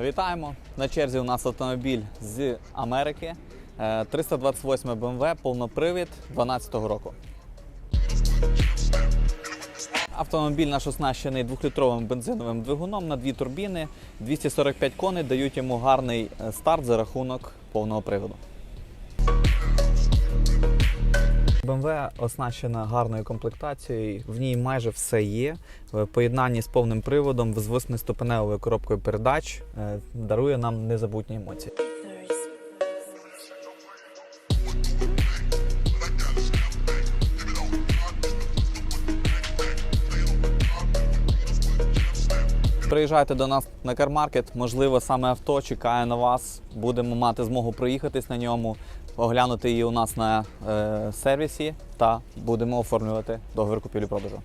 Вітаємо! На черзі у нас автомобіль з Америки. Е, 328 BMW, повнопривід 2012 року. Автомобіль наш оснащений двохлітровим бензиновим двигуном на дві турбіни. 245 коней дають йому гарний е, старт за рахунок повного приводу. BMW оснащена гарною комплектацією, в ній майже все є. В поєднанні з повним приводом з восьмиступеневою коробкою передач е, дарує нам незабутні емоції. Приїжджайте до нас на кармаркет, можливо, саме авто чекає на вас. Будемо мати змогу проїхатись на ньому, оглянути її у нас на е, сервісі та будемо оформлювати договір купівлі-продажу.